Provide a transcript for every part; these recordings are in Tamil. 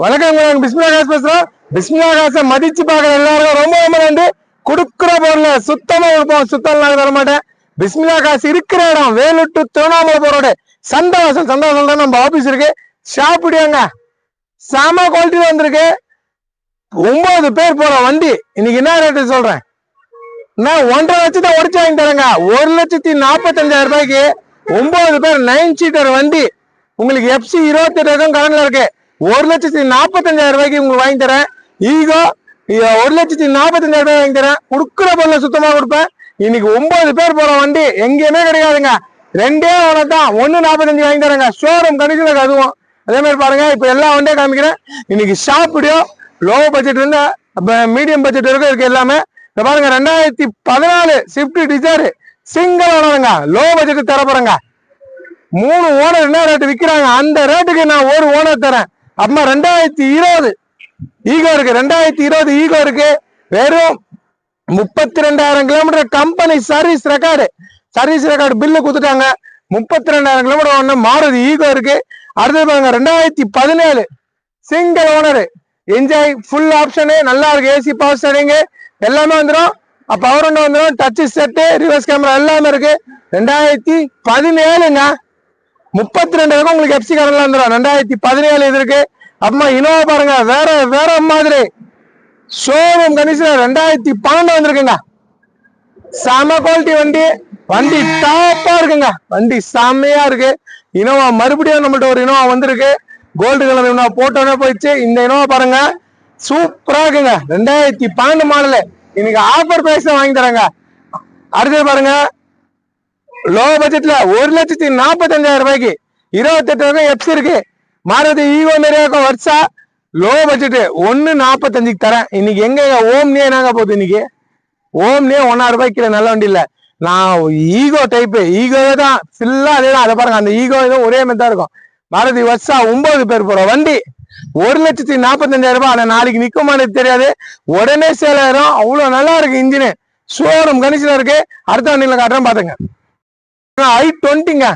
வணக்கம் நாங்க பிஸ்மிலா காசு பேசுறோம். பிஸ்மிலா காசை மதிச்சு பாக்குற எல்லாரும் ரொம்ப ரொம்ப நன்றி. கொடுக்குற பொருளை சுத்தமா இருப்போம் சுத்தம் இல்லாத தர மாட்டேன். பிஸ்மிலா காசு இருக்கிற இடம் வேலூர் டு திருவண்ணாமலை போறோட சந்தோஷம் சந்தோஷம் தான் நம்ம ஆபீஸ் இருக்கு. சாப்பிடுவாங்க செம குவாலிட்டி வந்திருக்கு. ஒன்பது பேர் போற வண்டி. இன்னைக்கு என்ன ரேட்டு சொல்றேன். நான் ஒன்றரை லட்சத்தை உடச்சு வாங்கி தரேங்க. ஒரு லட்சத்தி நாற்பத்தஞ்சாயிரம் ரூபாய்க்கு ஒன்பது பேர் நைன் சீட்டர் வண்டி. உங்களுக்கு எஃப்சி இருபத்தி எட்டு கரண்ட்ல இருக்கு. ஒரு லட்சத்தி நாற்பத்தஞ்சாயிரம் ரூபாய்க்கு உங்களுக்கு வாங்கி தரேன். ஈகோ ஒரு லட்சத்தி நாற்பத்தஞ்சாயிரம் ரூபாய் வாங்கி தரேன். கொடுக்குற பொருளை சுத்தமாக கொடுப்பேன். இன்னைக்கு ஒன்பது பேர் போற வண்டி எங்கேயுமே கிடையாதுங்க. ரெண்டே ஒன்று தான் ஒன்று நாற்பத்தஞ்சு வாங்கி தரேங்க. ஷோரூம் கண்டிஷனுக்கு அதுவும் அதே மாதிரி பாருங்க இப்போ எல்லா வண்டியும் காமிக்கிறேன். இன்னைக்கு ஷாப்பிடியோ லோ பட்ஜெட் இருந்து மீடியம் பட்ஜெட் வரைக்கும் இருக்கு எல்லாமே. இப்போ பாருங்க ரெண்டாயிரத்தி பதினாலு ஸ்விஃப்ட் டிசைர் சிங்கிள் ஓனருங்க லோ பட்ஜெட் தர போறேங்க மூணு ஓனர் என்ன ரேட்டு விற்கிறாங்க அந்த ரேட்டுக்கு நான் ஒரு ஓனர் தரேன். அம்மா ரெண்டாயிரத்தி இருபது. ஈகோ இருக்கு. ரெண்டாயிரத்தி இருபது ஈகோ இருக்கு. வெறும் முப்பத்தி ரெண்டாயிரம் kilometre company service record service record bill கொடுத்துட்டாங்க. முப்பத்தி ரெண்டாயிரம் கிலோமீட்டர் ஒன்று மாறுது. ஈகோ இருக்கு. அடுத்தது பாருங்க ரெண்டாயிரத்தி பதினேழு. Single owner enjoy full option நல்லா இருக்கு. ஏசி பவர் ஸ்டேரிங் எல்லாமே வந்துடும் பவர் ஒன்று வந்துடும் டச்சு செட்டு ரிவர்ஸ் கேமரா எல்லாமே இருக்கு. ரெண்டாயிரத்தி பதினேழுங்க. முப்பத்தி ரெண்டு இருக்கும் உங்களுக்கு எப்சி கடன்ல இருந்துடும் ரெண்டாயிரத்தி பதினேழு இது இருக்கு அம்மா இனோவா பாருங்க. வேற வேற மாதிரி. ஷோரூம் கண்டிஷன் ரெண்டாயிரத்தி பன்னெண்டு வந்திருக்குங்க. செம குவாலிட்டி வண்டி. வண்டி டாப்பா இருக்குங்க. வண்டி செம்மையா இருக்கு. இனோவா மறுபடியும் நம்மள்ட்ட ஒரு இனோவா வந்திருக்கு. கோல்டு கலர் இனோவா போட்டோன்னே போயிடுச்சு. இந்த இனோவா பாருங்க. சூப்பரா இருக்குங்க. ரெண்டாயிரத்தி பன்னெண்டு மாடலு இன்னைக்கு ஆஃபர் பிரைஸ் வாங்கி தரேங்க. அடுத்தது பாருங்க. லோ பட்ஜெட்ல ஒரு லட்சத்தி நாற்பத்தஞ்சாயிரம் ரூபாய்க்கு இருபத்தெட்டு வகை எப்ஸ் இருக்கு. மாருதி ஈகோ நிறைய இருக்கும் வருஷா லோ பட்ஜெட் ஒன்னு நாற்பத்தஞ்சுக்கு தரேன். இன்னைக்கு எங்க ஓம்னே என்னங்க போகுது இன்னைக்கு? ஓம்னே ஒன்னாயிரம் ரூபாய்க்கு கீழே நல்ல வண்டி இல்ல. நான் ஈகோ டைப் ஈகோவே தான். ஃபுல்லா அதே தான். அதை பாருங்க அந்த ஈகோ இதுவும் ஒரே மாதிரி தான் இருக்கும். மாருதி வருஷா ஒன்பது பேர் போற வண்டி. ஒரு லட்சத்தி நாற்பத்தஞ்சாயிரம் ரூபாய். ஆனா நாளைக்கு நிக்குமான்னு தெரியாது. உடனே சேல் அவ்வளோ அவ்வளவு நல்லா இருக்கு இன்ஜினு ஷோரூம் கண்டிஷன் இருக்கு. அடுத்த வண்டியில காட்டுறேன் பாத்துங்க ஐ டுவெண்ட்டிங்க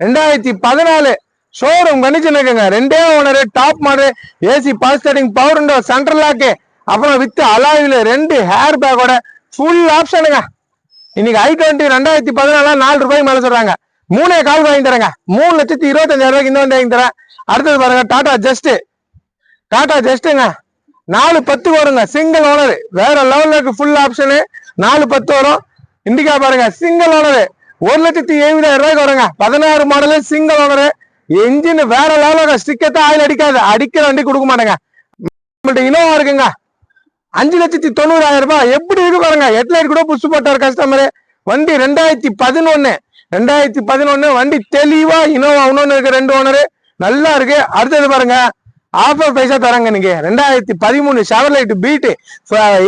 ரெண்டாயிரத்தி பதினாலு. ஷோரூம் கண்டிஷன் இருக்குங்க ரெண்டே owner top model AC power steering power window central lock அப்புறம் வித் அலாயில் ரெண்டு ஹேர் பேக்கோட ஃபுல் ஆப்ஷனுங்க இன்னைக்கு ஐ டுவெண்ட்டி ரெண்டாயிரத்தி பதினாலாம் நாலு ரூபாய்க்கு மேலே சொல்றாங்க. மூணே கால் வாங்கி தரேங்க. மூணு லட்சத்தி இருபத்தஞ்சாயிரம் ரூபாய்க்கு இந்த வந்து வாங்கி தரேன். அடுத்தது பாருங்க டாடா ஜஸ்ட் டாடா ஜஸ்ட்டுங்க நாலு பத்து வருங்க. சிங்கிள் ஓனர் வேற லெவலுக்கு இருக்கு ஃபுல் ஆப்ஷனு நாலு பத்து வரும். இண்டிகா பாருங்க சிங்கிள் ஓனரு ஒரு லட்சத்தி எழுபதாயிரம் ரூபாய்க்கு வருங்க பதினாறு மாடலு சிங்கிள் ஓனரு என்ஜின் வேற லெவலில் ஸ்டிக்கத்தை ஆயில் அடிக்காது. அடிக்கிற வண்டி கொடுக்க மாட்டேங்க. நம்மள்ட்ட இனோவா இருக்குங்க. அஞ்சு லட்சத்தி தொண்ணூறாயிரம் ரூபாய். எப்படி இருக்கு பாருங்க. ஹெட்லைட் கூட புஷ் போட்டார் கஸ்டமரு வண்டி ரெண்டாயிரத்தி பதினொன்னு. ரெண்டாயிரத்தி பதினொன்னு வண்டி தெளிவா இனோவா இன்னொன்னு இருக்கு. ரெண்டு ஓனரு நல்லா இருக்கு. அடுத்தது பாருங்க. ஆஃபர் பைசா தராங்க நீங்க. ரெண்டாயிரத்தி பதிமூணு Chevrolet Beat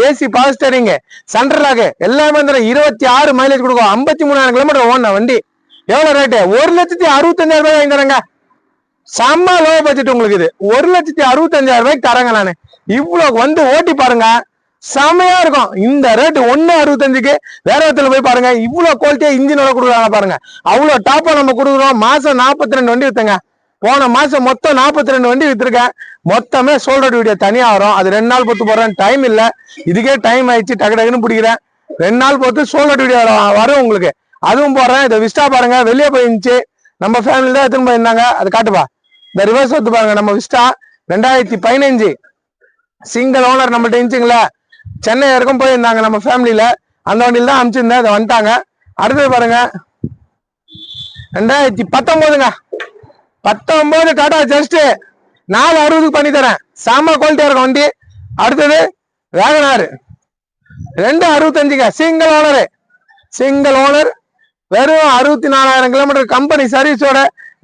AC power steering சென்ட்ரலாக எல்லாமே வந்து இருபத்தி ஆறு மைலேஜ் கொடுக்கும். ஐம்பத்தி மூணாயிரம் கிலோமீட்டர் ஓடின வண்டி. எவ்வளவு ரேட்டு ஒரு லட்சத்தி அறுபத்தஞ்சாயிரம் ரூபாய் வாங்கி செம்ம லோ பட்ஜெட் உங்களுக்கு இது. ஒரு லட்சத்தி அறுபத்தஞ்சாயிரம் ரூபாய்க்கு தரேங்க நானு. இவ்வளவு வந்து ஓட்டி பாருங்க. செமையா இருக்கும். இந்த ரேட் ஒன்னு அறுபத்தஞ்சுக்கு வேற இடத்துல போய் பாருங்க. இவ்வளவு குவாலிட்டியா இன்ஜினோட கொடுக்குறாங்க பாருங்க. அவ்வளவு டாப்பா நம்ம கொடுக்குறோம். மாசம் நாற்பத்தி ரெண்டு வண்டி வித்துங்க. போன மாசம் மொத்தம் நாற்பத்தி ரெண்டு வண்டி வித்துருக்கேன். மொத்தமே சோல்டர் வீடியோ தனியா வரும். அது ரெண்டு நாள் பொறுத்து போடுறேன் டைம் இல்ல. இதுக்கே டைம் ஆயிடுச்சு. டக்கு டக்குன்னு பிடிக்கிறேன். ரெண்டு நாள் பொறுத்து சோல்டர் வீடியோ வரும். உங்களுக்கு. அதுவும் போடுறேன். இதை விஸ்டா பாருங்க. வெளியே போயிருந்துச்சு. நம்ம ஃபேமிலி தான் எடுத்துன்னு போயிருந்தாங்க. அது காட்டுப்பா. இந்த ரிவர்ஸ் வந்து பாருங்க. நம்ம விஸ்டா ரெண்டாயிரத்தி பதினஞ்சு. சிங்கிள் ஓனர் நம்மள்ட்ட இருந்துச்சுங்களா. சென்னை வரைக்கும் போயிருந்தாங்க நம்ம ஃபேமிலியில அந்த வண்டியில் தான் அமிச்சிருந்தேன் அதை வந்துட்டாங்க. அடுத்தது பாருங்க. ரெண்டாயிரத்தி பத்தொன்பதுங்க. பத்தொன்பது டாடா ஜஸ்ட் நாலு அறுபதுக்கு பண்ணி தரேன் செம்ம குவாலிட்டியா இருக்கும் வண்டி. அடுத்தது வேகனார். ரெண்டு அறுபத்தஞ்சுங்க. சிங்கிள் ஓனரு சிங்கிள் ஓனர் வெறும் அறுபத்தி நாலாயிரம் கிலோமீட்டர் கம்பெனி சர்வீஸோட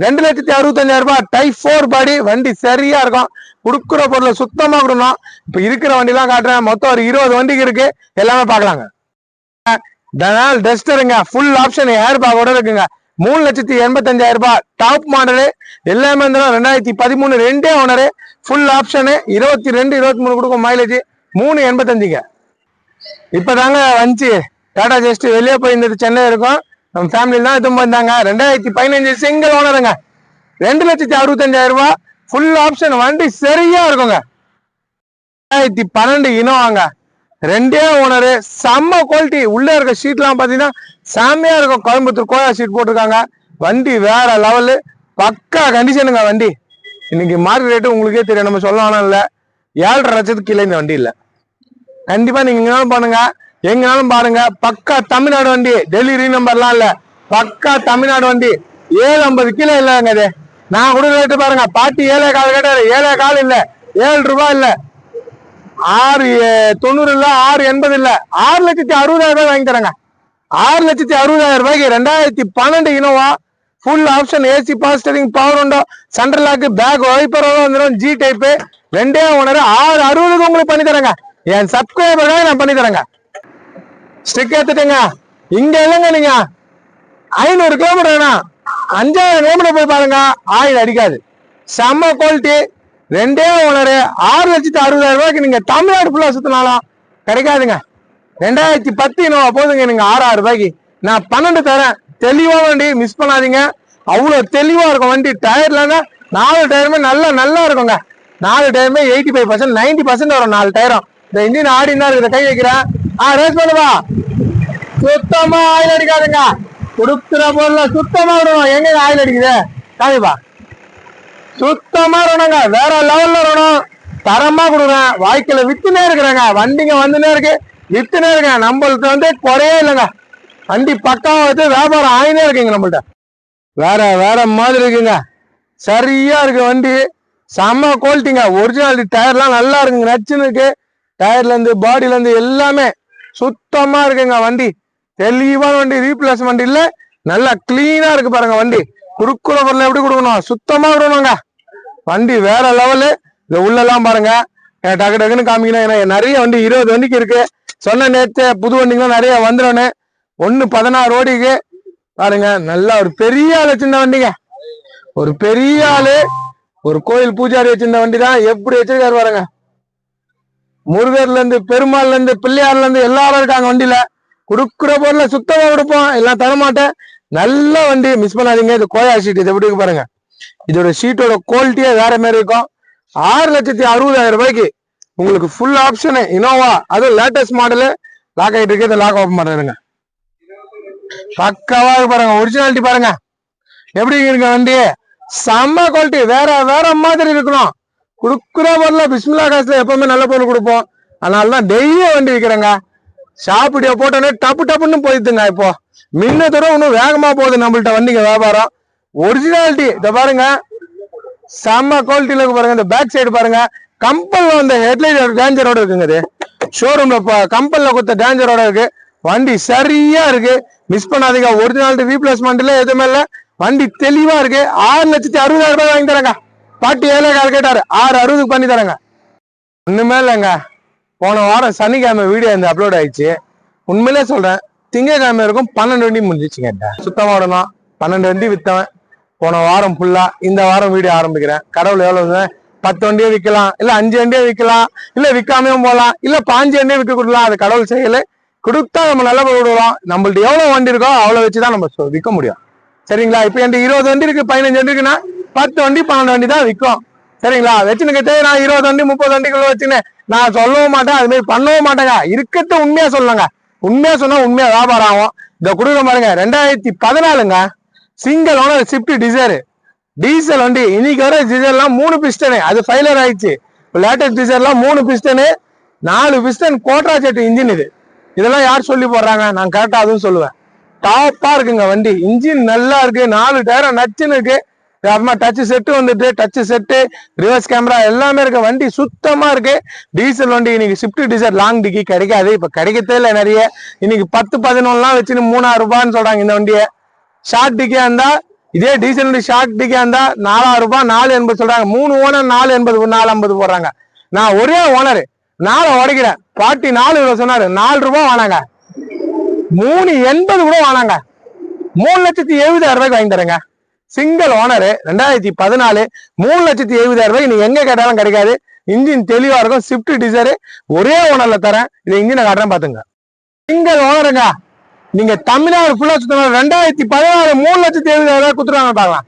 ரெண்டு லட்சத்தி அறுபத்தஞ்சாயிரம் ரூபாய் டைப் ஃபோர் பாடி வண்டி சரியா இருக்கும். கொடுக்குற பொருளை சுத்தமா கொடுக்கணும் இப்ப இருக்கிற வண்டிலாம் காட்டுறேன். மொத்தம் ஒரு இருபது வண்டிக்கு இருக்கு. எல்லாமே பார்க்கலாங்க. டனால் டஸ்டருங்க ஃபுல் ஆப்ஷன் ஏர் பேக்கோட இருக்குங்க. மூணு லட்சத்தி எண்பத்தஞ்சாயிரம் ரூபாய். டாப் மாடலு எல்லாமே இருந்தாலும் ரெண்டாயிரத்தி பதிமூணு ரெண்டே ஓனரு ஃபுல் ஆப்ஷனு இருபத்தி ரெண்டு இருபத்தி மூணு கொடுக்கும் மைலேஜ் மூணு எண்பத்தஞ்சுங்க. இப்போ தாங்க வந்துச்சு. டாடா ஜஸ்ட் வெளியே போயிருந்தது சென்னை இருக்கும். நம்ம ஃபேமிலியில் தான் எதுவும் வந்தாங்க. ரெண்டாயிரத்தி பதினஞ்சு சிங்கிள் ஓனருங்க ரெண்டு லட்சத்தி அறுபத்தஞ்சாயிரம் ரூபாய். ஃபுல் ஆப்ஷன் வண்டி சரியா இருக்குங்க. ரெண்டாயிரத்தி பன்னெண்டு இனோவாங்க. ரெண்டே ஓனரு செம்ம குவாலிட்டி உள்ளே இருக்க ஷீட்லாம் பார்த்தீங்கன்னா செம்மையாக இருக்கும். கோயம்புத்தூர் கோயா ஷீட் போட்டிருக்காங்க. வண்டி வேற லெவலு பக்கா கண்டிஷனுங்க வண்டி. இன்னைக்கு மார்க்கெட் ரேட்டு உங்களுக்கே தெரியும். நம்ம சொல்ல இல்லை. ஏழரை லட்சத்துக்கு கீழே இந்த வண்டி இல்லை. கண்டிப்பாக நீங்கள் எங்கனாலும் பண்ணுங்க எங்கனாலும் பாருங்க. பக்கா தமிழ்நாடு வண்டி. டெல்லி ரீ நம்பர்லாம் இல்லை. பக்கா தமிழ்நாடு வண்டி. ஏழு ஐம்பது கிலோ இல்லைங்க அது நான் கொடுக்குற ரேட்டு பாருங்க. பாட்டி ஏழே கால் கேட்டாரு. ஏழே கால் இல்லை. ஏழு ரூபாய் இல்லை. ஆறு தொண்ணூறு இல்ல ஆறு எண்பது இல்ல. ஆறு லட்சத்தி அறுபதாயிரம் ரூபாய் வாங்கி தரேங்க. ஆறு லட்சத்தி அறுபதாயிரம் ரூபாய்க்கு ரெண்டாயிரத்தி பன்னெண்டு Innova. Full option AC power steering power window central lock back வைப்பரோட வந்துடும் ஜி டைப்பு ரெண்டே ஓனர் ஆறு அறுபதுக்கு உங்களுக்கு பண்ணி தரேங்க. என் சப்ஸ்கிரைபருக்காக நான் பண்ணி தரேங்க. ஸ்டிக் எடுத்துட்டேங்க இங்க இல்லைங்க நீங்க. ஐநூறு கிலோமீட்டர் வேணாம். அஞ்சாயிரம் கிலோமீட்டர் போய் பாருங்க. ஆயில் அடிக்காது. செம்ம குவாலிட்டி ரெண்டே ஓனரு ஆறு லட்சத்தி அறுபதாயிரம் ரூபாய்க்கு நீங்க தமிழ்நாடு ஃபுல்லா சுத்தினாலும் கிடைக்காதுங்க. ரெண்டாயிரத்தி பத்து இனோவா போதுங்க நீங்க ஆறாயிரம் ரூபாய்க்கு. நான் பன்னெண்டு தரேன். தெளிவா வண்டி மிஸ் பண்ணாதீங்க. அவ்வளவு தெளிவா இருக்கும் வண்டி. டயர்லன்னா நாலு டயருமே நல்லா நல்லா இருக்குங்க. நாலு டயருமே eighty five percent ninety percent வரும் நாலு டயரும் இந்த இன்ஜின் ஆடி தான் இருக்குது. கை வைக்கிறேன். ஆ ரேஸ் பண்ணுவா சுத்தமா ஆயில் அடிக்காதுங்க. கொடுக்குற பொருள சுத்தமா விடுவோம் எங்க ஆயில் அடிக்குது? காமிப்பா சுத்தமா ரணங்க வேற லெவல்ல ரணம் தரமா கொடுக்குறேன் வாய்க்கில் வித்துனே இருக்கிறேங்க. வண்டிங்க வந்துனே இருக்கு. வித்துனே இருக்கேன். நம்மள்ட்ட வந்து குறையே இல்லைங்க. வண்டி பக்கம் வச்சு வியாபாரம் ஆயினே இருக்குங்க நம்மள்ட்ட. வேற வேற மாதிரி இருக்குங்க. சரியா இருக்கு வண்டி. செம்ம குவாலிட்டிங்க ஒரிஜினாலிட்டி டயர்லாம் நல்லா இருக்குங்க. நச்சுன்னு இருக்கு. டயர்ல இருந்து பாடியில இருந்து எல்லாமே சுத்தமா இருக்குங்க வண்டி. தெளிவான வண்டி. ரீப்ளேஸ் வண்டி இல்ல. நல்லா கிளீனா இருக்கு பாருங்க வண்டி. குறுக்குற பொருள் எப்படி கொடுக்கணும்? சுத்தமா விடணுங்க. வண்டி வேற லெவலு இந்த உள்ளெல்லாம் பாருங்க. டக்கு டக்குன்னு காமிக்கணும். ஏன்னா நிறைய வண்டி இருபது வண்டிக்கு இருக்கு. சொன்ன நேற்று புது வண்டிங்களாம் நிறைய வந்துடணும் ஒன்று பதினாறு ஓடிக்கு பாருங்க நல்லா ஒரு பெரிய ஆள் வச்சிருந்த வண்டிங்க. ஒரு பெரிய ஆளு. ஒரு கோயில் பூஜாரி வச்சிருந்த வண்டி தான் எப்படி வச்சிருக்காரு பாருங்க. முருகர்ல இருந்து பெருமாள்ல இருந்து பிள்ளையார்ல இருந்து எல்லாரும் இருக்காங்க வண்டியில. குடுக்குற பொருளை சுத்தமா கொடுப்போம். எல்லாம் தரமாட்டேன். நல்ல வண்டி மிஸ் பண்ணாதீங்க. இது கோயா ஷீட் இது எப்படி இருக்கு பாருங்க. இதோட சீட்டோட குவாலிட்டியே வேற மாதிரி இருக்கும். ஆறு லட்சத்தி அறுபதாயிரம் ரூபாய்க்கு உங்களுக்கு ஃபுல் ஆப்ஷனு இனோவா அதுவும் லேட்டஸ்ட் மாடலு லாக் ஆகிட்டு இருக்கு. இதை லாக் ஓப்பன் பண்ணுறேங்க பக்காவா இருக்கு பாருங்க. ஒரிஜினாலிட்டி பாருங்க. எப்படி இருக்கு வண்டி? செம்ம குவாலிட்டி வேற வேற மாதிரி இருக்கணும். கொடுக்குற பொருள பிஸ்மில்லா காசுல எப்பவுமே நல்ல பொருள் கொடுப்போம். அதனால தான் டெய்லியும் வண்டி விற்கிறேங்க ஷாப்பிடியோ போட்டோன்னே டப்பு டப்புன்னு போயிடுதுங்க இப்போ. மின்ன தூரம் இன்னும் வேகமா போகுது நம்மள்ட்ட வண்டிங்க வியாபாரம். ஒரிஜினாலிட்டி இதை பாருங்க. செம்ம குவாலிட்டியில இருக்கு பாருங்க. இந்த பேக் சைடு பாருங்க. கம்பல்ல வந்த ஹெட்லைட் டேஞ்சரோட இருக்குங்க இது. ஷோரூம்ல கம்பல்ல கொடுத்த டேஞ்சரோட இருக்கு. வண்டி சரியா இருக்கு. மிஸ் பண்ணாதீங்க. ஒரிஜினாலிட்டி ரீப்ளேஸ்மெண்ட்ல எதுவுமே இல்ல. வண்டி தெளிவா இருக்கு. ஆறு லட்சத்தி அறுபதாயிரம் ரூபாய் வாங்கி தரேங்க. பாட்டி ஏழை கால் கேட்டாரு. ஆறு அறுபதுக்கு பண்ணி தரேங்க. ஒண்ணுமே இல்லைங்க. போன வாரம் சனிக்கிழமை வீடியோ இந்த அப்லோட் ஆயிடுச்சு. உண்மையிலே சொல்றேன். திங்கக்கிழமை இருக்கும் பன்னெண்டு வண்டி முடிஞ்சிச்சுங்க. சுத்தமா விடணும். பன்னெண்டு வண்டி வித்தவன். போன வாரம் ஃபுல்லா இந்த வாரம் வீடியோ ஆரம்பிக்கிறேன். கடவுள் எவ்வளவு பத்து வண்டியே விற்கலாம் இல்ல அஞ்சு வண்டியே விற்கலாம் இல்ல விற்காமையும் போகலாம் இல்ல பாஞ்சு வண்டியே விற்க கொடுக்கலாம் அது கடவுள் செயல். கொடுத்தா நம்ம நல்ல விடுவோம் நம்மள்ட்ட எவ்வளவு வண்டி இருக்கோ அவ்வளவு வச்சுதான் நம்ம விற்க முடியும். சரிங்களா? இப்ப என்கிட்ட இருபது வண்டி இருக்கு பதினஞ்சு வண்டி இருக்குன்னா பத்து வண்டி பன்னெண்டு வண்டி தான் விற்கும் சரிங்களா? வச்சுனுக்கிட்டே நான் இருபது வண்டி முப்பது வண்டிக்குள்ள வச்சுன்னு நான் சொல்லவும் மாட்டேன் அது மாதிரி பண்ணவும் மாட்டேங்க. இருக்கிறத உண்மையா சொல்லுங்க உண்மையா சொன்னா உண்மையா வியாபாரம் ஆகும். இதை கொடுக்க பாருங்க ரெண்டாயிரத்தி பதினாலுங்க single owner Swift Dzire diesel வண்டி. இன்னைக்கு வர டீசல்லாம் மூணு பிஸ்டனு அது ஃபைலர் ஆயிடுச்சு. லேட்டஸ்ட் டீசல்லாம் மூணு பிஸ்டனு நாலு பிஸ்டன் கோட்ரா செட்டு இன்ஜின் இது. இதெல்லாம் யார் சொல்லி போடுறாங்க? நான் கரெக்டாக அதுவும் சொல்லுவேன். டாப்பாக இருக்குங்க வண்டி. இன்ஜின் நல்லா இருக்கு. நாலு டயரம் நச்சுன்னு இருக்கு. அப்புறமா டச் செட்டு வந்துட்டு டச் செட்டு ரிவர்ஸ் கேமரா எல்லாமே இருக்கு. வண்டி சுத்தமா இருக்கு. டீசல் வண்டி இன்னைக்கு ஸ்விஃப்ட் டீசல் லாங் டிக்கி கிடைக்காது. இப்ப கிடைக்கத்தே இல்லை நிறைய. இன்னைக்கு பத்து பதினொன்னுலாம் வச்சுன்னு மூணாயிரம் ரூபான்னு சொல்றாங்க இந்த வண்டியை. ஷார்ட் டிக்கியா இருந்தா இதே டீசல் ஷார்ட் டிக்கியா இருந்தா நாலாயிரம் ரூபாய் நாலு எண்பது சொல்றாங்க. மூணு ஓனர் நாலு எண்பது நாலு ஐம்பது போடுறாங்க. நான் ஒரே ஓனர் நாலு உடைக்கிறேன். பாட்டி நாலு ரூபா சொன்னாரு நாலு ரூபாய் வானாங்க மூணு எண்பது கூட வானாங்க மூணு லட்சத்தி எழுபதாயிரம் ரூபாய்க்கு வாங்கி தரேங்க. சிங்கிள் ஓனர் ரெண்டாயிரத்தி பதினாலு மூணு லட்சத்தி எழுபதாயிரம் ரூபாய்க்கு நீங்க எங்க கேட்டாலும் கிடைக்காது. இன்ஜின் தெளிவா இருக்கும் ஸ்விஃப்ட் டிசைரு ஒரே ஓனர்ல தரேன். இதை இன்ஜினை காட்டுறேன் பாத்துங்க. சிங்கிள் ஓனருங்க நீங்க தமிழ்நாடு ஃபுல்லா சுத்தணும். ரெண்டாயிரத்தி பதினாறு மூணு லட்சத்தி எழுபதாயிரம் ரூபாய் குத்துறாங்க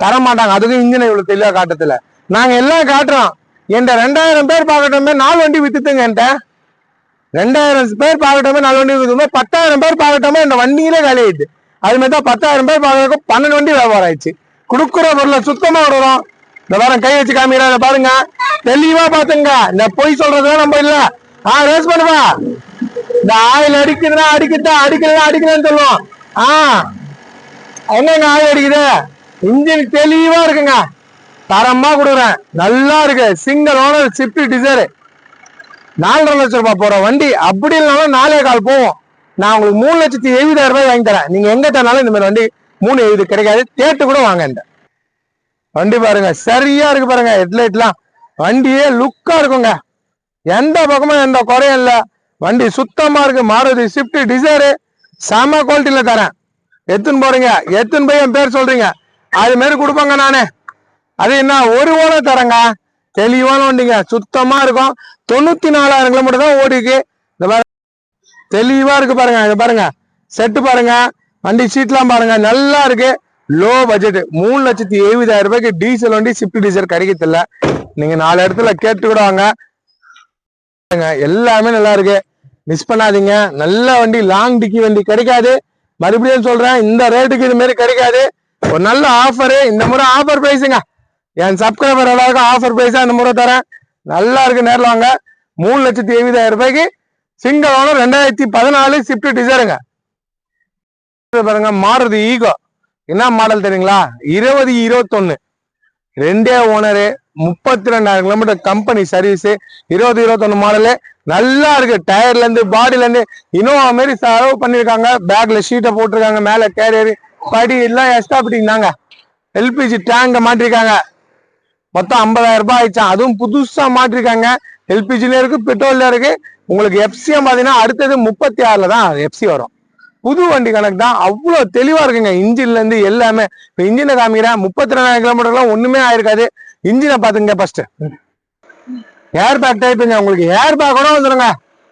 தர மாட்டாங்க அதுக்கும் இன்ஜினை இவ்வளவு தெளிவா காட்டத்துல நாங்க எல்லாம் காட்டுறோம். என்கிட்ட ரெண்டாயிரம் பேர் பார்க்கட்டோமே நாலு வண்டி வித்துட்டுங்க என்கிட்ட. ரெண்டாயிரம் பேர் பார்க்கட்டோமே நாலு வண்டி வித்துமே பத்தாயிரம் பேர் பார்க்கட்டோமே இந்த வண்டியிலே காலி அது மாதிரி தான் பத்தாயிரம் பேர் பார்க்கறதுக்கு பன்னெண்டு வண்டி வியாபாரம் ஆயிடுச்சு. கொடுக்குற பொருளை சுத்தமா விடுறோம் இந்த வாரம் கை வச்சு காமிக்கிறா பாருங்க. தெளிவா பாத்துங்க இந்த பொய் சொல்றதுலாம் நம்ம இல்ல. ஆ ரேஸ் பண்ணுவா இந்த ஆயில் அடிக்குதுன்னா அடிக்குதா அடிக்கலாம் அடிக்கலன்னு சொல்லுவோம். ஆ என்னங்க ஆயில் அடிக்குது? இன்ஜின் தெளிவா இருக்குங்க. தரமா கொடுக்குறேன். நல்லா இருக்கு. சிங்கிள் ஓனர் ஸ்விஃப்ட் டிசைர் நாலரை லட்சம் ரூபாய் போற வண்டி அப்படி இல்லைனாலும் நாலே கால் போவோம் நான் உங்களுக்கு மூணு லட்சத்தி எழுபதாயிரம் ரூபாய் வாங்கி தரேன். நீங்க எங்க தரனாலும் இந்த மாதிரி வண்டி மூணு எழுபது கிடைக்காது. தேட்டு கூட வாங்க இந்த வண்டி பாருங்க. சரியா இருக்கு பாருங்க. ஹெட்லைட்லாம் வண்டியே லுக்கா இருக்குங்க. எந்த பக்கமும் எந்த குறையும் இல்லை. வண்டி சுத்தமா இருக்கு. மாருதி ஸ்விஃப்ட் டிசைரு செம குவாலிட்டியில தரேன். எத்துன்னு போறீங்க. எத்துன்னு போய் என் பேர் சொல்றீங்க. அது மாரி கொடுப்பாங்க நானு. அது என்ன? ஒரு ஓலை தரேங்க. தெளிவான வண்டிங்க. சுத்தமா இருக்கும். தொண்ணூத்தி நாலாயிரம் கிலோமீட்டர் தான் ஓடிக்கு இந்த பாரு. தெளிவா இருக்கு பாருங்க. இதை பாருங்க. செட்டு பாருங்க. வண்டி சீட்லாம் பாருங்க. நல்லா இருக்கு. லோ பட்ஜெட் மூணு லட்சத்தி எழுபதாயிரம் ரூபாய்க்கு டீசல் வண்டி ஸ்விஃப்ட் டீசல் கிடைக்கத்தில்ல நீங்க நாலு இடத்துல கேட்டு கூட வாங்க. பாருங்க, எல்லாமே நல்லா இருக்கு. மிஸ் பண்ணாதீங்க. நல்ல வண்டி லாங் டிக்கி வண்டி கிடைக்காது. மறுபடியும் சொல்றேன் இந்த ரேட்டுக்கு இது மாரி கிடைக்காது. ஒரு நல்ல ஆஃபரு இந்த முறை ஆஃபர் பிரைஸுங்க என் சப்ஸ்கிரைபர் எல்லாருக்கும் ஆஃபர் பிரைஸா இந்த முறை தரேன். நல்லா இருக்கு நேரில் வாங்க. மூணு லட்சத்தி எழுபதாயிரம் ரூபாய்க்கு சிங்கிள் ஓனர் ரெண்டாயிரத்தி பதினாலு ஸ்விஃப்ட் டிசைருங்க பாருங்க மாறுது ஈகோ என்ன மாடல் தெரியுங்களா? இருபது இருபத்தொன்னு. ரெண்டே ஓனரு முப்பத்தி ரெண்டாயிரம் கிலோமீட்டர் கம்பெனி சர்வீஸ் இருபது இருபத்தொன்னு மாடலு நல்லா இருக்கு. டயர்ல இருந்து பாடியில இருந்து இன்னும் மாரி செலவு பண்ணிருக்காங்க. பேக்ல ஷீட்டை போட்டிருக்காங்க மேல கேரியர் படி எல்லாம் எக்ஸ்ட்ரா எல்பிஜி டேங்க மாட்டிருக்காங்க. மொத்தம் ஐம்பதாயிரம் ரூபாய் ஆயிடுச்சான் அதுவும் புதுசா மாட்டிருக்காங்க. எல்பிஜில இருக்கு பெட்ரோல்ல இருக்கு. உங்களுக்கு எஃப்சிஎம் பாத்தீங்கன்னா அடுத்தது முப்பத்தி ஆறுல தான் எஃப்சி வரும். புது வண்டி கணக்கு தான். அவ்வளவு தெளிவா இருக்குங்க. இன்ஜின்ல இருந்து எல்லாமே. இப்ப இன்ஜினை காமிக்கிறேன். முப்பத்தி ரெண்டாயிரம் கிலோமீட்டர்லாம் ஒண்ணுமே ஆயிருக்காது. இன்ஜினை பாத்துங்க ஃபர்ஸ்ட் ஏர் பேக் டைப்புங்க உங்களுக்கு ஏர் பேக் கூட வந்துடுங்க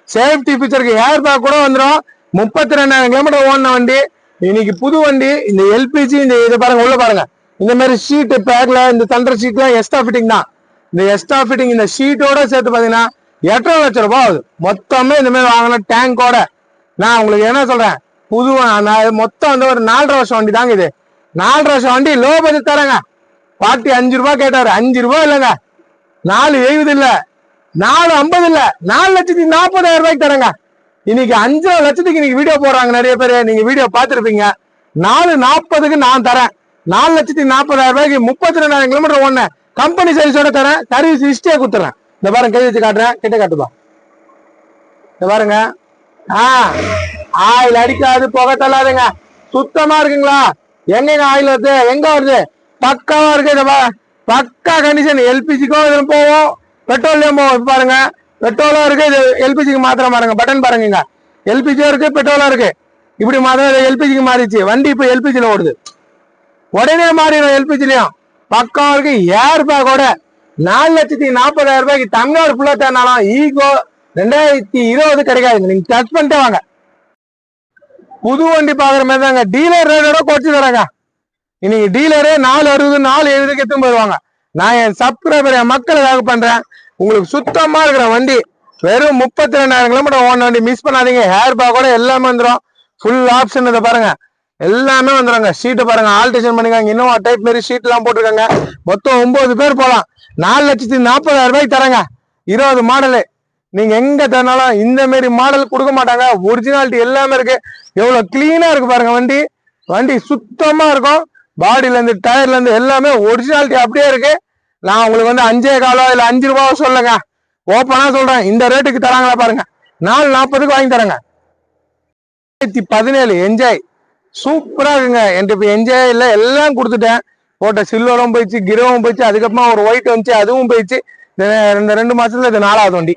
சேஃப்டி ஃபீச்சருக்கு ஏர் பேக் கூட வந்துடும் முப்பத்தி ரெண்டாயிரம் கிலோமீட்டர் ஓடின வண்டி. இன்னைக்கு புது வண்டி. இந்த எல்பிஜி இந்த இதை பாருங்க உள்ள பாருங்க. இந்த மாதிரி ஷீட்டு பேக்ல இந்த தண்டர் ஷீட்லாம் எக்ஸ்ட்ரா ஃபிட்டிங் தான். இந்த எக்ஸ்ட்ரா ஃபிட்டிங் இந்த ஷீட்டோட சேர்த்து பார்த்தீங்கன்னா எட்டரை லட்சம் ரூபாய் ஆகுது. மொத்தமே இந்த மாதிரி வாங்கின டேங்கோட நான் உங்களுக்கு என்ன சொல்றேன்? புது மொத்தம் வந்து ஒரு நாலரை வருஷம் வண்டி தாங்க இது. நாலரை வருஷம் வண்டி லோ பட்ஜெட் தரேங்க. பாட்டி அஞ்சு ரூபாய் கேட்டாரு. அஞ்சு ரூபாய் இல்லைங்க. நாலு எழுபது இல்ல நாலு ஐம்பது இல்ல நாலு லட்சத்தி நாற்பதாயிரம் ரூபாய்க்கு தரேங்க. இன்னைக்கு அஞ்சரை லட்சத்துக்கு இன்னைக்கு வீடியோ போடுறாங்க நிறைய பேர். நீங்க வீடியோ பார்த்துருப்பீங்க. நாலு நாற்பதுக்கு நான் தரேன். நாலு லட்சத்தி நாற்பதாயிரம் ரூபாய்க்கு முப்பத்தி ரெண்டாயிரம் கிலோமீட்டர் ஒண்ணு கம்பெனி சர்வீஸோட தரேன். சர்வீஸ் ஹிஸ்டரியா கொடுத்துறேன். இந்த பாருங்க கை வச்சு காட்டுறேன். கிட்ட காட்டுப்பா. இந்த பாருங்க. ஆ ஆயில் அடிக்காது புகை தள்ளாதுங்க. சுத்தமா இருக்குங்களா? எங்க ஆயில் வருது? எங்க வருது? பக்காவா இருக்கு இந்த பக்கா கண்டிஷன். எல்பிஜிக்கும் இதில் போவோம் பெட்ரோல்லையும் போவோம் பாருங்க. பெட்ரோலும் இருக்கு இது எல்பிஜிக்கு மாத்திரம் பாருங்க. பட்டன் பாருங்க எல்பிஜியும் இருக்கு பெட்ரோலும் இருக்கு. இப்படி மாத்திரம் எல்பிஜிக்கு மாறிச்சு வண்டி இப்போ எல்பிஜியில் ஓடுது. உடனே மாறிடும் எல்பிஜிலையும். பக்கம் இருக்கு ஏர் பேக்கோட நாலு லட்சத்தி நாற்பதாயிரம் ரூபாய்க்கு தமிழ்நாடு ஃபுல்லாக தேனாலும் ஈகோ ரெண்டாயிரத்தி இருபது கிடைக்காது. நீங்க டச் பண்ணிட்டே வாங்க. புது வண்டி பாக்குற மாதிரி தாங்க டீலர் ரேட்டோட குறைச்சு தராங்க. இன்னைக்கு டீலரே நாலு அறுபது நாலு எழுபதுக்கு எடுத்து போயிடுவாங்க. நான் என் சப்ஸ்கிரைபர் என் மக்களுக்காக பண்றேன். உங்களுக்கு சுத்தமா இருக்கிற வண்டி வெறும் முப்பத்தி ரெண்டாயிரம் கிலோமீட்டர் ஓன வண்டி மிஸ் பண்ணாதீங்க. ஹேர் பேக்கோட எல்லாமே வந்துடும் ஃபுல் ஆப்ஷன் இதை பாருங்க. எல்லாமே வந்துடுங்க சீட்டு பாருங்க. ஆல்டேஷன் பண்ணிக்காங்க. இன்னும் டைப் மாரி சீட்லாம் எல்லாம் போட்டிருக்காங்க. மொத்தம் ஒன்பது பேர் போலாம். நாலு லட்சத்தி நாற்பதாயிரம் ரூபாய்க்கு தரேங்க. இருபது மாடலு நீங்க எங்க தரனாலும் இந்த மாரி மாடல் கொடுக்க மாட்டாங்க. ஒரிஜினாலிட்டி எல்லாமே இருக்கு. எவ்வளவு கிளீனா இருக்கு பாருங்க வண்டி. வண்டி சுத்தமா இருக்கும். பாடியிலேருந்து டயர்லேருந்து எல்லாமே ஒரிஜினாலிட்டி அப்படியே இருக்கு. நான் உங்களுக்கு வந்து அஞ்சே காலோ இல்லை அஞ்சு ரூபாவோ சொல்லுங்க. ஓப்பனாக சொல்கிறேன் இந்த ரேட்டுக்கு தராங்களா பாருங்க. நாலு நாற்பதுக்கு வாங்கி தரேங்க. ரெண்டாயிரத்தி பதினேழு என்ஜாய் சூப்பராக இருக்குங்க. என்கிட்ட இப்போ என்ஜாய் இல்லை. எல்லாம் கொடுத்துட்டேன். போட்ட சில்வரும் போயிடுச்சு கிரவும் போயிடுச்சு. அதுக்கப்புறமா ஒரு ஒயிட் வந்துச்சு அதுவும் போயிடுச்சு. இந்த இந்த ரெண்டு மாசத்துல இது நாலாவது வண்டி.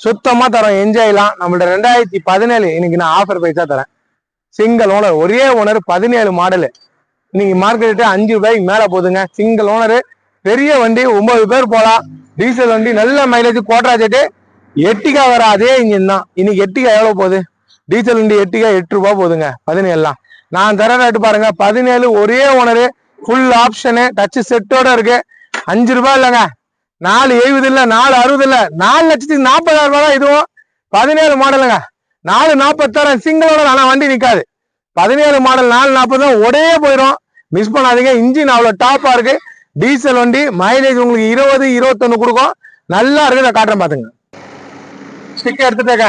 சுத்தமா தரோம். என்ஜாய்லாம் நம்மள்ட்ட ரெண்டாயிரத்தி பதினேழு இன்னைக்கு நான் ஆஃபர் பைசா தரேன். சிங்கிள் ஓனர் ஒரே ஓனர் பதினேழு மாடலு இன்னைக்கு மார்க்கெட்டு அஞ்சு ரூபாய்க்கு மேல போகுதுங்க சிங்கிள் ஓனரு பெரிய வண்டி ஒன்பது பேர் போலாம். டீசல் வண்டி நல்ல மைலேஜ் கோட்ராஜெட்டு எட்டிகா வர அதே இன்ஜின் தான். இன்னைக்கு எட்டிகா எவ்வளவு போகுது? டீசல் வண்டி எட்டிக்கா எட்டு ரூபா போகுதுங்க. பதினேழுலாம். நான் தர ரேட்டு பாருங்க. பதினேழு ஒரே ஓனரு ஃபுல் ஆப்ஷனு டச் செட்டோட இருக்கு. அஞ்சு ரூபா இல்லைங்க. நாலு எழுபது இல்ல நாலு அறுபது இல்ல நாலு லட்சத்துக்கு நாற்பதாயிரம் ரூபாய் தான் இதுவும். பதினேழு மாடலுங்க நாலு நாற்பத்தாயிரம் சிங்கிளோட ஆனா வண்டி நிக்காது. பதினேழு மாடல் நாலு நாற்பது தான் உடையே போயிடும் மிஸ் பண்ணாதீங்க. இன்ஜின் அவ்வளோ டாப்பாக இருக்கு. டீசல் வண்டி மைலேஜ் உங்களுக்கு இருபது இருபத்தொன்னு கொடுக்கும். நல்லா இருக்கு. நான் காட்டுறேன் பார்த்துங்க ஸ்டிக்கர் எடுத்துட்டேங்க.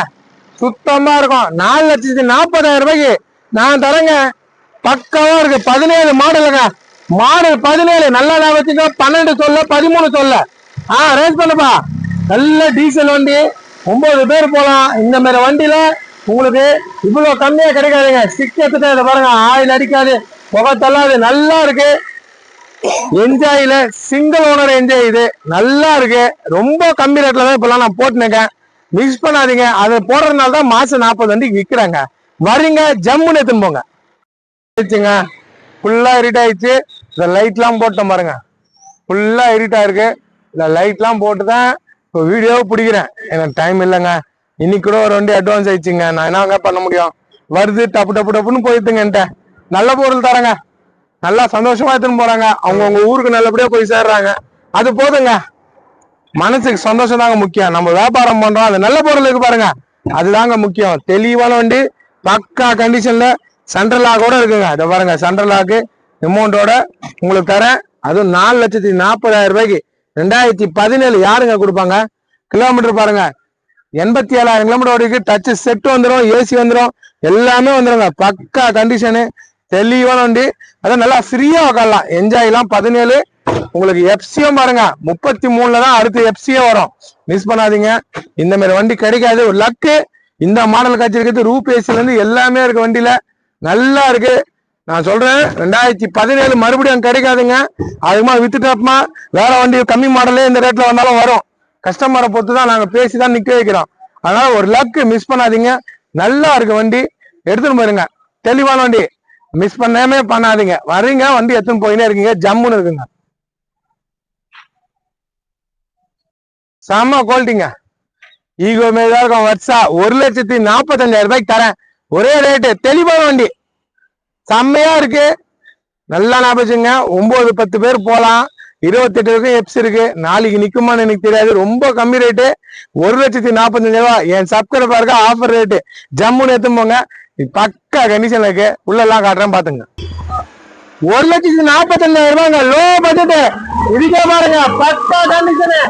சுத்தமாக இருக்கும். நாலு லட்சத்தி நாற்பதாயிரம் ரூபாய்க்கு நான் தரேங்க. பக்காவா இருக்கு. பதினேழு மாடலுங்க மாடல் பதினேழு. நல்லா நான் வச்சுக்கோ. பன்னெண்டு சொல்ல பதிமூணு சொல்ல. ஆ ரேஸ் பண்ணுப்பா. நல்ல டீசல் வண்டி. ஒன்பது பேர் போகலாம் இந்த மாதிரி வண்டியில் உங்களுக்கு இவ்வளோ கம்மியாக கிடைக்காதுங்க. சிக்கத்துக்கு எடுத்துட்டு இதை பாருங்க. ஆயில் அடிக்காது. புகை தள்ளாது. நல்லா இருக்கு. என்ஜாயில் சிங்கிள் ஓனர் என்ஜாய் இது. நல்லா இருக்கு. ரொம்ப கம்மி ரேட்டில் தான் இப்போலாம் நான் போட்டுனுக்கேன் மிக்ஸ் பண்ணாதீங்க. அதை போடுறதுனால தான் மாதம் நாற்பது வண்டிக்கு விற்கிறாங்க. வரீங்க. ஜம்முன்னு எடுத்துன்னு போங்க. ஆயிடுச்சுங்க. ஃபுல்லா ஆயிடுச்சு. இந்த லைட்லாம் போட்டோம் பாருங்க. ஃபுல்லாக இரிட்டாக இருக்கு. இந்த லைட்லாம் போட்டு தான் இப்போ வீடியோவை பிடிக்கிறேன். எனக்கு டைம் இல்லைங்க. இன்னைக்கு கூட ஒரு வண்டி அட்வான்ஸ் ஆயிடுச்சுங்க. நான் என்னங்க பண்ண முடியும்? வருது டப்பு டப்பு டப்புன்னு போயிட்டுங்க என்கிட்ட. நல்ல பொருள் தரேங்க. நல்லா சந்தோஷமா எடுத்துன்னு போறாங்க. அவங்கவுங்க ஊருக்கு நல்லபடியா போய் சேர்றாங்க. அது போதுங்க. மனசுக்கு சந்தோஷம் தாங்க முக்கியம். நம்ம வியாபாரம் பண்றோம். அது நல்ல பொருள் இருக்கு பாருங்க. அதுதாங்க முக்கியம். தெளிவான வண்டி பக்கா கண்டிஷன்ல சென்ட்ரல் லாக்கோட இருக்குங்க. இதை பாருங்க. சென்ட்ரலாக்கு அமௌண்டோட உங்களுக்கு தரேன். அதுவும் நாலு லட்சத்தி நாற்பதாயிரம் ரூபாய்க்கு. ரெண்டாயிரத்தி பதினேழு யாருங்க கொடுப்பாங்க? கிலோமீட்டர் பாருங்க. எண்பத்தி ஏழாயிரம் கிலோமீட்டர் ஓடிக்கு டச் செட் வந்துடும் ஏசி வந்துடும் எல்லாமே வந்துடுங்க பக்கா கண்டிஷனு தெளிவான வண்டி. அதான் நல்லா ஃப்ரீயா உட்காரலாம். என்ஜாய்லாம் பதினேழு. உங்களுக்கு எஃப்சியும் பாருங்க. முப்பத்தி மூணுல தான் அடுத்து எஃப்சியே வரும். மிஸ் பண்ணாதீங்க. இந்த மாதிரி வண்டி கிடைக்காது. ஒரு லக்கு இந்த மாடல் காய்ச்சிருக்கிறது ரூப் இருந்து எல்லாமே இருக்கு வண்டியில. நல்லா இருக்கு. நான் சொல்றேன். ரெண்டாயிரத்தி பதினேழு மறுபடியும் கிடைக்காதுங்க. அதுமா வித்துட்டப்பமா வேற வண்டி கம்மி மாடலே இந்த ரேட்ல வந்தாலும் வரும். கஸ்டமரை பொறுத்து தான் நாங்கள் பேசி தான் நிற்க வைக்கிறோம். அதனால ஒரு லக்கு மிஸ் பண்ணாதீங்க. நல்லா இருக்கு வண்டி. எடுத்துன்னு போயிருங்க. தெளிவான வண்டி. மிஸ் பண்ணாமே பண்ணாதீங்க. வர்றீங்க வண்டி எடுத்துன்னு போயினே இருக்கீங்க. ஜம்முன்னு இருக்குங்க. செம்ம குவாலிட்டிங்க ஈகோ மேல இருக்கும். வர்ஷா ஒரு லட்சத்தி நாற்பத்தஞ்சாயிரம் ரூபாய்க்கு தரேன். ஒரே ரேட்டு தெளிவான வண்டி. செம்மையா இருக்கு. நல்லா ஞாபகம் ஒன்பது பத்து பேர் போகலாம். இருபத்தெட்டு வரைக்கும் எப்ஸ் இருக்கு. நாளைக்கு நிக்குமான்னு எனக்கு தெரியாது. ரொம்ப கம்மி ரேட்டு ஒரு லட்சத்தி நாற்பத்தஞ்சு ரூபா. என் சப்ஸ்கிரைபருக்கு ஆஃபர் ரேட்டு ஜம்முன்னு எடுத்து போங்க. பக்கா கண்டிஷன் இருக்கு. உள்ள எல்லாம் காட்டுறேன் பாத்துங்க ஒரு லட்சத்தி நாற்பத்தஞ்சாயிரம் ரூபாய்ங்க லோ பட்ஜெட் இதுக்கே பாருங்க பக்கா கண்டிஷனு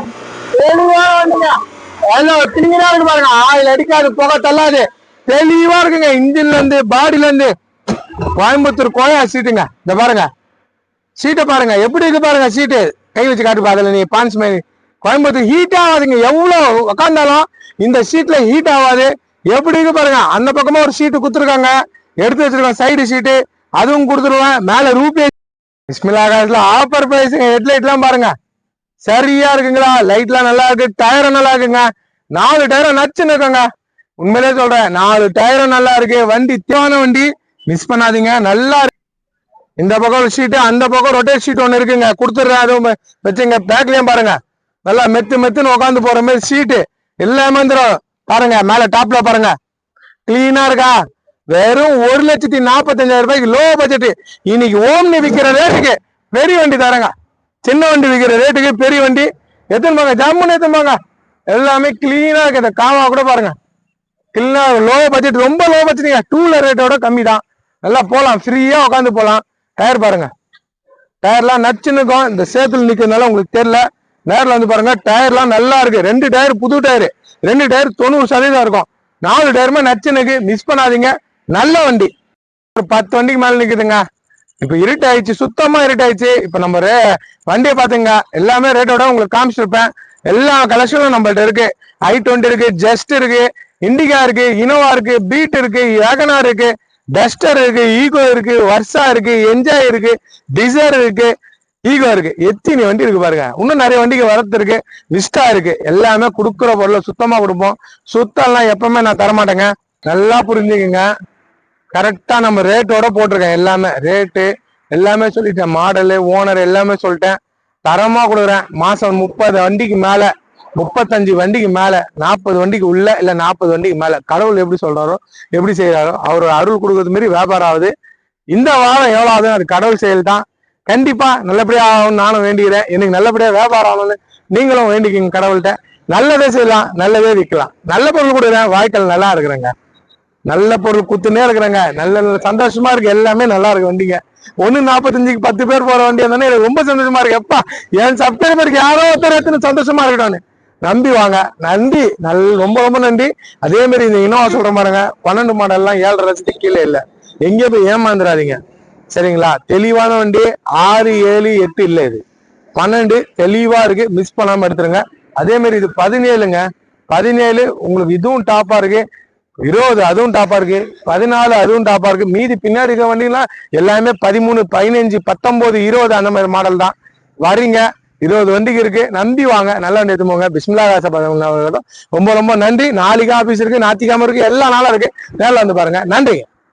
தெளிவா வந்துங்க. எல்லாம் கிளீனா இருக்கு பாருங்க. ஆயில் அடிக்காது புகை தள்ளாது. தெளிவா இருக்குங்க. இன்ஜின்ல இருந்து பாடியில இருந்து. கோயம்புத்தூர் கோயா சீட்டுங்க இந்த பாருங்க. சீட்டை பாருங்க. எப்படி இருக்கு பாருங்க சீட்டு கை வச்சு காட்டு பாதுல நீ பான்ஸ் மாதிரி. கோயம்புத்தூர் ஹீட் ஆகாதுங்க. எவ்வளோ உக்காந்தாலும் இந்த சீட்ல ஹீட் ஆகாது. எப்படி இருக்கு பாருங்க. அந்த பக்கமா ஒரு சீட்டு கொடுத்துருக்காங்க. எடுத்து வச்சிருக்கோம் சைடு சீட்டு அதுவும் கொடுத்துருவேன். மேல ரூபே பிஸ்மிலா காசுல ஆஃபர் பிரைஸுங்க ஹெட்லைட் எல்லாம் பாருங்க. சரியா இருக்குங்களா? லைட்லாம் நல்லா இருக்கு. டயரும் நல்லா இருக்குங்க. நாலு டயரும் நச்சுன்னு இருக்கோங்க. உண்மையிலே சொல்றேன். நாலு டயரும் நல்லா இருக்கு. வண்டி தேவையான வண்டி. மிஸ் பண்ணாதீங்க. நல்லா இருக்கு இந்த பக்கம் ஒரு ஷீட்டு அந்த பக்கம் ரொட்டேட் ஷீட் ஒன்று இருக்குங்க. கொடுத்துட்றேன். அதுவும் வச்சுங்க. பேக்லேயும் பாருங்க. நல்லா மெத்து மெத்துன்னு உட்காந்து போகிற மாதிரி ஷீட்டு எல்லாமே வந்துடும் பாருங்க. மேலே டாப்பில் பாருங்க. க்ளீனாக இருக்கா? வெறும் ஒரு லட்சத்தி நாற்பத்தஞ்சாயிரம் ரூபாய்க்கு லோ பட்ஜெட்டு இன்னைக்கு ஓம்னி விற்கிற ரேட்டுக்கு பெரிய வண்டி தரங்க. சின்ன வண்டி விற்கிற ரேட்டுக்கு பெரிய வண்டி. எத்தனைப்பாங்க போங்க. ஜம்முன்னு எத்தனைப்பாங்க போங்க. எல்லாமே க்ளீனாக இருக்குது இந்த காமா கூட பாருங்க. க்ளீனாக லோ பட்ஜெட் ரொம்ப லோ பட்ஜெட்டுங்க டூ வீலர் ரேட்டோட கம்மி தான் நல்லா போகலாம் ஃப்ரீயாக உட்காந்து போகலாம் டயர் பாருங்க. டயர்லாம் நச்சுன்னுக்கும் இந்த சேத்துல நிக்கிறதுனால உங்களுக்கு தெரியல. நேரில் வந்து பாருங்க டயர்லாம் நல்லா இருக்கு. ரெண்டு டயர் புது டயர் ரெண்டு டயர் தொண்ணூறு சதவீதம் இருக்கும். நாலு டயருமே நச்சுனுக்கு மிஸ் பண்ணாதீங்க. நல்ல வண்டி. ஒரு பத்து வண்டிக்கு மேலே நிற்குதுங்க இப்போ இருட்டாயிடுச்சு. சுத்தமாக இருட்டாயிடுச்சு. இப்போ நம்ம ரே- வண்டியை பார்த்துங்க. எல்லாமே ரேட்டோட உங்களுக்கு காமிச்சிருப்பேன். எல்லா கலெக்ஷனும் நம்மள்ட்ட இருக்கு. ஐ டுவெண்ட்டி இருக்கு ஜஸ்ட் இருக்கு இண்டிகா இருக்கு இனோவா இருக்கு பீட் இருக்கு ஏகனா இருக்கு. டஸ்டர் இருக்கு ஈகோ இருக்கு வர்ஷா இருக்கு என்ஜாய் இருக்கு டிசைர் இருக்கு ஈகோ இருக்கு. எத்தனை வண்டி இருக்கு பாருங்க. இன்னும் நிறைய வண்டிக்கு வரத்து இருக்கு. விஸ்டா இருக்கு. எல்லாமே கொடுக்குற பொருளை சுத்தமா கொடுப்போம். சுத்தம்லாம் எப்பவுமே நான் தரமாட்டேங்க. நல்லா புரிஞ்சுக்குங்க. கரெக்டா நம்ம ரேட்டோட போட்டிருக்கேன் எல்லாமே. ரேட்டு எல்லாமே சொல்லிட்டேன். மாடலு ஓனர் எல்லாமே சொல்லிட்டேன். தரமா கொடுக்குறேன். மாசம் முப்பது வண்டிக்கு மேல முப்பத்தஞ்சு வண்டிக்கு மேல நாற்பது வண்டிக்கு உள்ள இல்ல நாற்பது வண்டிக்கு மேல கடவுள் எப்படி சொல்றாரோ எப்படி செய்யறாரோ அவர் அருள் கொடுக்கறது மாரி வியாபாரம் ஆகுது. இந்த வாரம் எவ்வளவு ஆகுது அது கடவுள் செயல் தான். கண்டிப்பா நல்லபடியா ஆகும்னு நானும் வேண்டிக்கிறேன். எனக்கு நல்லபடியா வியாபாரம் ஆகணும்னு நீங்களும் வேண்டிக்கிங்க கடவுள்கிட்ட. நல்லதே செய்யலாம் நல்லதே விற்கலாம் நல்ல பொருள் கொடுக்குறேன் வாய்க்கால் நல்லா இருக்கிறேங்க. நல்ல பொருள் குத்துனே இருக்கிறேங்க. நல்ல நல்ல சந்தோஷமா இருக்கு எல்லாமே நல்லா இருக்கு வண்டிங்க. ஒன்னு நாற்பத்தஞ்சுக்கு பத்து பேர் போற வண்டி இருந்தானே எனக்கு ரொம்ப சந்தோஷமா இருக்கு. எப்பா என் சப்ஸ்கிரைபருக்கு யாரோ ஒருத்தர் எத்தனை சந்தோஷமா இருக்கட்டும் நம்பி வாங்க. நன்றி. நல் ரொம்ப ரொம்ப நன்றி. அதே மாதிரி இந்த இனோவா சொல்ற பாருங்க பன்னெண்டு மாடல்லாம் ஏழரை லட்சத்துக்கு கீழே இல்லை. எங்கே போய் ஏமாந்துடாதீங்க சரிங்களா? தெளிவான வண்டி ஆறு ஏழு எட்டு இல்லை இது. பன்னெண்டு தெளிவா இருக்கு. மிஸ் பண்ணாம எடுத்துருங்க. அதே மாதிரி இது பதினேழுங்க. பதினேழு உங்களுக்கு இதுவும் டாப்பா இருக்கு. இருபது அதுவும் டாப்பா இருக்கு. பதினாலு அதுவும் டாப்பா இருக்கு. மீதி பின்னாடி இருக்க வண்டிலாம் எல்லாமே பதிமூணு பதினஞ்சு பத்தொன்பது இருபது அந்த மாதிரி மாடல் தான். வரீங்க. இருபது வண்டிக்கு இருக்கு. நம்பி வாங்க. நல்லா வண்டி எடுத்து போங்க. பிஸ்மில்லா காசை ரொம்ப ரொம்ப நன்றி. நாளைக்கு ஆபீஸ் இருக்கு. ஞாயிற்றுக்கிழமை இருக்கு. எல்லா நாளும் இருக்கு. நேரில் வந்து பாருங்க. நன்றிங்க.